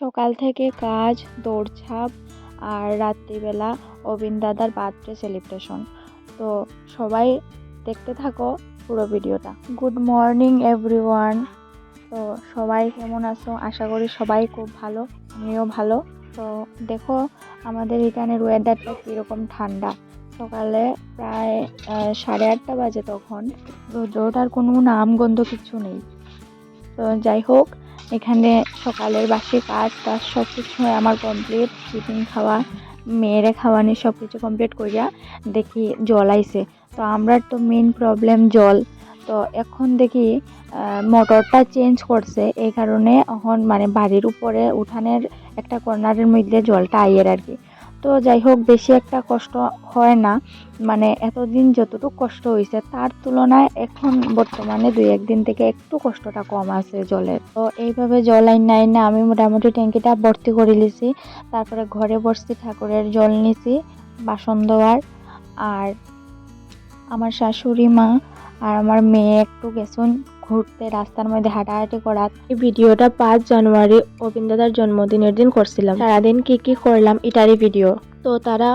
সকাল থেকে কাজ, দৌড়ঝাঁপ আর রাত্রিবেলা অবিন দাদার বার্থডে সেলিব্রেশন। তো সবাই দেখতে থাকো পুরো ভিডিওটা। Good morning, everyone. তো সবাই কেমন আছো? আশা করি সবাই খুব ভালো, আমিও ভালো। তো দেখো আমাদের এখানের ওয়েদারটা কীরকম ঠান্ডা। সকালে প্রায় সাড়ে আটটা বাজে তখন। রোদ্রটার কোনো নাম গন্ধ কিছু নেই। তো যাই হোক এখানে সকালের বাসি কাজ টাজ সব কিছু আমার কমপ্লিট টিফিন খাওয়া, মেয়েরে খাওয়ানি সব কিছু কমপ্লিট করিয়া দেখি জল আইসে তো আমরা তো মেন প্রবলেম জল। তো এখন দেখি মোটরটা চেঞ্জ করছে, এই কারণে এখন মানে বাড়ির উপরে উঠানের একটা কর্নারের মধ্যে জলটা আইয়ের আর কি। তো যাই হোক, বেশি একটা কষ্ট হয় না। মানে এতদিন যতটুকু কষ্ট হয়েছে তার তুলনায় এখন বর্তমানে দুই একদিন থেকে একটু কষ্টটা কম আছে জলের। তো এইভাবে জল আইন নাই না, আমি মোটামুটি ট্যাঙ্কিটা ভর্তি করে নিছি। তারপরে ঘরে বসছি, ঠাকুরের জল নিছি, বাসন দেওয়ার আর আমার শাশুড়ি মা আর আমার মেয়ে একটু গেছুন ঘুরতে, রাস্তার মধ্যে হাঁটাহাঁটি করার এই ভিডিওটা পাঁচ জানুয়ারি অবিন্দাদার জন্মদিনের দিন করছিলাম। সারাদিন কি কি করলাম এটারই ভিডিও তো তারা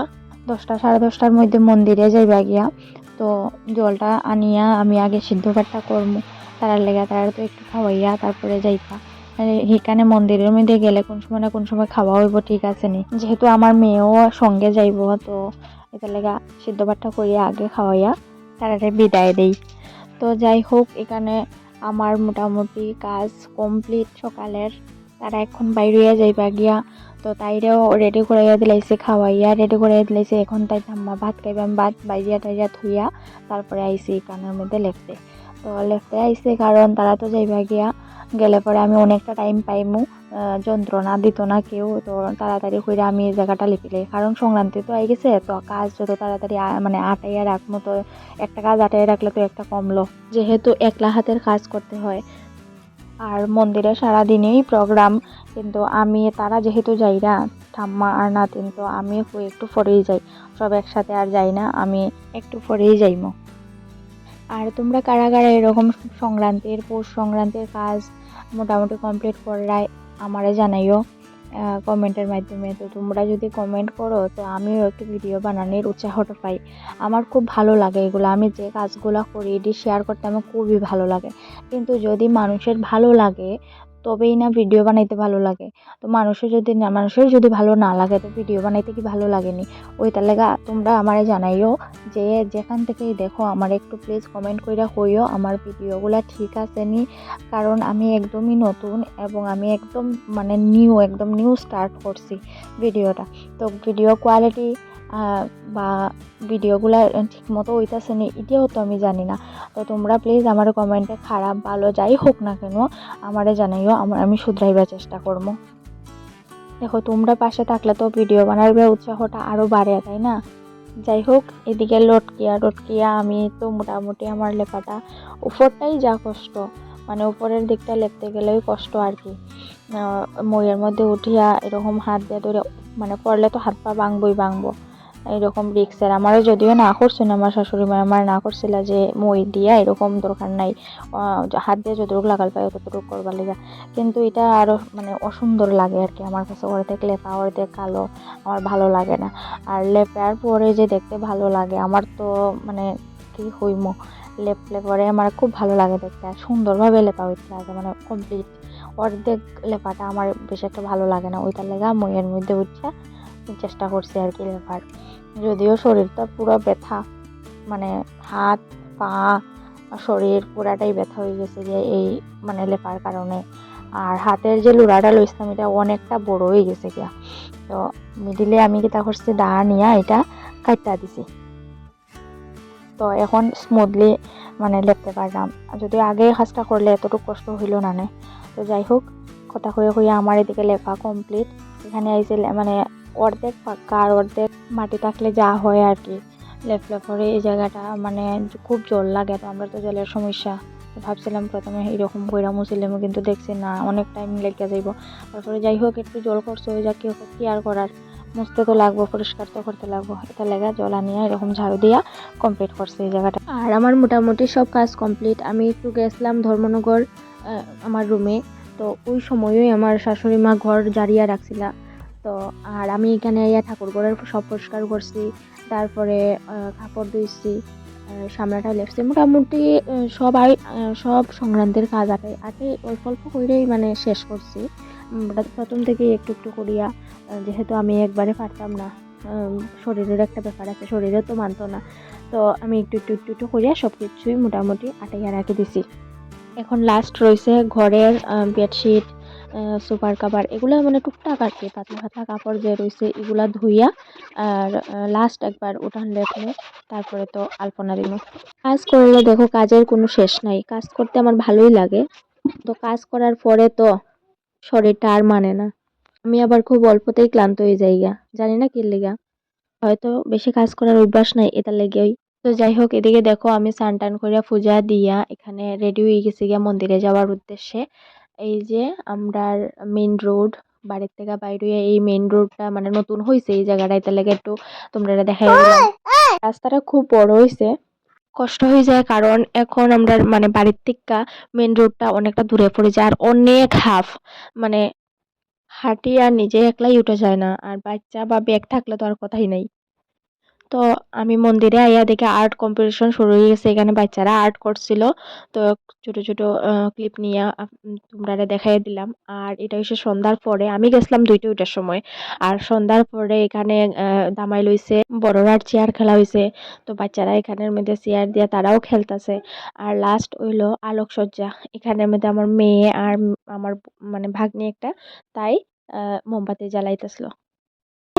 দশটা, সাড়ে দশটার মধ্যে মন্দিরে যাইবা গিয়া, তো জলটা আনিয়া আমি আগে সিদ্ধ ভাতটা করব তারার লেগে তারা তো একটু খাওয়াইয়া তারপরে যাইবা। আর সেখানে মন্দিরের মধ্যে গেলে কোন সময় না কোন সময় খাওয়া হইব ঠিক আছে নি। যেহেতু আমার মেয়েও সঙ্গে যাইব, তো এটা লেগা সিদ্ধ ভাতটা করিয়া আগে খাওয়াইয়া তারারে বিদায় দেই। তো যাই হোক, এখানে আমার মোটামুটি কাজ কমপ্লিট সকালের। তারা এখন বাইরে যাইবা গিয়া। তো তাইরেও রেডি করাইয়া দিলাইছে, খাওয়াইয়া রেডি করাইয়া দিলাইছে। এখন তাই ঠাম্মা ভাত খাইবাম ভাত বাইরিয়া টাইরিয়া থুইয়া তারপরে আইসি কানের মধ্যে লেখতে তো লেখতে আইসে কারণ তারা তো যাইবা গিয়া গেলে পরে আমি অনেকটা টাইম পাইমু যন্ত্রণা দিত না কেউ, তো তাড়াতাড়ি করে আমি এই জায়গাটা লিপিলে কারণ সংক্রান্তি তো আই গেছে তো কাজ যত তাড়াতাড়ি মানে আটাইয়া রাখব তো একটা কাজ আটাইয়া রাখলে তো একটা কমলো। যেহেতু একলা হাতের কাজ করতে হয়। আর মন্দিরে সারাদিনেই প্রোগ্রাম কিন্তু আমি, তারা যেহেতু যাই না, ঠাম্মা আর নাতিন, তো আমি একটু পরেই যাই। সব একসাথে আর যাই না, আমি একটু পরেই যাইমো। আর তোমরা কারা কারা এরকম সংক্রান্তির, পৌষ সংক্রান্তির কাজ মোটামুটি কমপ্লিট করায় আমারে জানাইও কমেন্টের মাধ্যমে। তো তোমরা যদি কমেন্ট করো, তো আমিও একটু ভিডিও বানানোর উৎসাহটা পাই। আমার খুব ভালো লাগে এগুলো। আমি যে কাজগুলো করি, এটি শেয়ার করতে আমার খুবই ভালো লাগে। কিন্তু যদি মানুষের ভালো লাগে তবেই না ভিডিও বানাইতে ভালো লাগে। তো মানুষের যদি না, মানুষের যদি ভালো না লাগে, তো ভিডিও বানাইতে কি ভালো লাগেনি? ওইটার লেগা তোমরা আমারে জানাইও যে যেখান থেকেই দেখো, আমার একটু প্লিজ কমেন্ট কইরা কইও আমার ভিডিওগুলো ঠিক আছে নি কারণ আমি একদমই নতুন এবং আমি একদম মানে নিউ একদম নিউ স্টার্ট করছি ভিডিওটা তো ভিডিও কোয়ালিটি বা ভিডিওগুলো ঠিক মতো হইতাছে নি, এটাও তো আমি জানি না। তো তোমরা প্লিজ আমার কমেন্টে খারাপ, ভালো যাই হোক না কেন, আমারে জানাইও আমার আমি শুধরাইবার চেষ্টা করব। দেখো, তোমরা পাশে থাকলে তো ভিডিও বানাবার উৎসাহটা আরও বাড়ে, তাই না? যাই হোক, এদিকে লটকিয়া, টটকিয়া, আমি তো মোটামুটি আমার লেখাটা উপরটাই যা কষ্ট মানে উপরের দিকটা লেপতে গেলেই কষ্ট আর কি। মইয়ের মধ্যে উঠিয়া এরকম হাত দিয়ে ধরে মানে পড়লে তো হাত পা ভাঙবই ভাঙবো। এরকম রিক্সের আমারও যদিও না করছেন আমার শাশুড়ি মা আমার না করছিল যে মই দিয়া এরকম দরকার নাই। হাত দিয়ে যতটুকু লাগাল পাই ততটুকু করবার লেগে। কিন্তু এটা আরও মানে অসুন্দর লাগে আর কি আমার কাছে। অর্ধেক লেপা, অর্ধেক কালো, আমার ভালো লাগে না। আর লেপার পরে যে দেখতে ভালো লাগে, আমার তো মানে কি হইম? লেপলে পরে আমার খুব ভালো লাগে দেখতে। আর সুন্দরভাবে লেপা হইতে লাগে মানে কমপ্লিট অর্ধেক লেপাটা আমার বেশ একটা ভালো লাগে না। ওইটার লেগা মইয়ের মধ্যে উঠছে। চেষ্টা করছি আর কি লেপার যদিও শরীরটা পুরো ব্যথা মানে হাত, পা, শরীর পুরাটাই ব্যথা হয়ে গেছে যে এই মানে লেপার কারণে। আর হাতের যে লুড়াটা লইছিলাম, এটা অনেকটা বড় হয়ে গেছে গিয়া। তো মিডিলে আমি কিতা করছি দা নিয়া এটা কাটটা দিছি। তো এখন স্মুথলি মানে লেপতে পারলাম। যদি আগে কাজটা করলে এতটুকু কষ্ট হইল না তো যাই হোক, কথা হয়ে হয়ে আমার এদিকে লেপা কমপ্লিট এখানে আইসে মানে অর্ধেক পাক্কা আর অর্ধেক মাটি থাকলে যা হয় আর কি। লেপলে পরে এই জায়গাটা মানে খুব জল লাগে তো, আমরা তো জলের সমস্যা। ভাবছিলাম প্রথমে এরকম কইরা মুছিলাম কিন্তু দেখছি না, অনেক টাইম লেগে যাইব। তারপরে যাই হোক, একটু জল করছে ওই যা কি আর করার। মুছতে তো লাগবো, পরিষ্কার তো করতে লাগবো। এটা লেগা জল আনিয়া এরকম ঝাড়ু দিয়া কমপ্লিট করছে এই জায়গাটা। আর আমার মোটামুটি সব কাজ কমপ্লিট আমি একটু গেছিলাম ধর্মনগর আমার রুমে তো ওই সময়ই আমার শাশুড়ি মা ঘর জারিয়া রাখছিলা। তো আর আমি এখানে ইয়া ঠাকুর ঘরের সব পরিষ্কার করছি, তারপরে কাপড় ধুইছি সামনাটা লেপছি। মোটামুটি সবাই সব সংক্রান্তির কাজ আটে আটে, অল্প অল্প করেই মানে শেষ করছি। প্রথম থেকে একটু একটু করিয়া যেহেতু আমি একবারে পারতাম না শরীরের একটা ব্যাপার আছে, শরীরে তো মানতো না, তো আমি একটু একটু একটু একটু করিয়া সব কিছুই মোটামুটি আটাইয়া রাখি দিছি। এখন লাস্ট রয়েছে ঘরের বেডশিট সুপার কাভার এগুলো মানে টুকটাক আর কি, পাতলা পাতলা কাপড় যে রয়েছে, এগুলা ধুইয়া, আর লাস্ট একবার উঠান লেপলে তারপরে তো আলপনা দিব কাজ করলে দেখো কাজের কোনো শেষ নাই, কাজ করতে আমার ভালোই লাগে। তো কাজ করার পরে তো শরীরটা আর মানে না। আমি আবার খুব অল্পতেই ক্লান্ত হয়ে যাই গা, জানি না কি লেগা। হয়তো বেশি কাজ করার অভ্যাস নাই এটা লেগেই। তো যাই হোক, এদিকে দেখো আমি স্নান টান করিয়া পূজা দিয়া এখানে রেডি হয়ে গেছি গিয়া মন্দিরে যাওয়ার উদ্দেশ্যে। এই যে আমরার মেইন রোড বাড়ির থেকে বাইরে এই মেইন রোডটা মানে নতুন হয়েছে এই জায়গাটা এটা লেগে একটু তোমরা দেখাই রাস্তাটা খুব বড় হয়েছে কষ্ট হয়ে যায় কারণ এখন আমরা মানে বাড়ির থেকে মেইন রোডটা অনেকটা দূরে পড়ে যায় আর অনেক হাফ মানে হাঁটি আর নিজে একলাই উঠে যায় না আর বাচ্চা বা ব্যাগ থাকলে তো আর কথাই নাই। তো আমি মন্দিরে আইয়া দেখে আর্ট কম্পিটিশন শুরু হয়ে গেছে। এখানে বাচ্চারা আর্ট করছিল। তো ছোট ছোট ক্লিপ নিয়ে তোমরা দেখাই দিলাম। আর এটা হচ্ছে সন্ধ্যার পরে। আমি গেছিলাম দুইটা ওইটার সময়। আর সন্ধ্যার পরে এখানে দামাই লইছে। বড়রার চেয়ার খেলা হয়েছে তো বাচ্চারা এখানের মধ্যে চেয়ার দিয়ে তারাও খেলতেছে। আর লাস্ট হইল আলোকসজ্জা। এখানের মধ্যে আমার মেয়ে আর আমার মানে ভাগ্নি একটা, তাই মোমবাতি জ্বালাইতেছিল।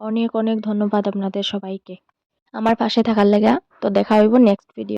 অনেক অনেক ধন্যবাদ আপনাদের সবাইকে। আমার পাশে থাকার লেগে তো দেখা হইব নেক্সট ভিডিও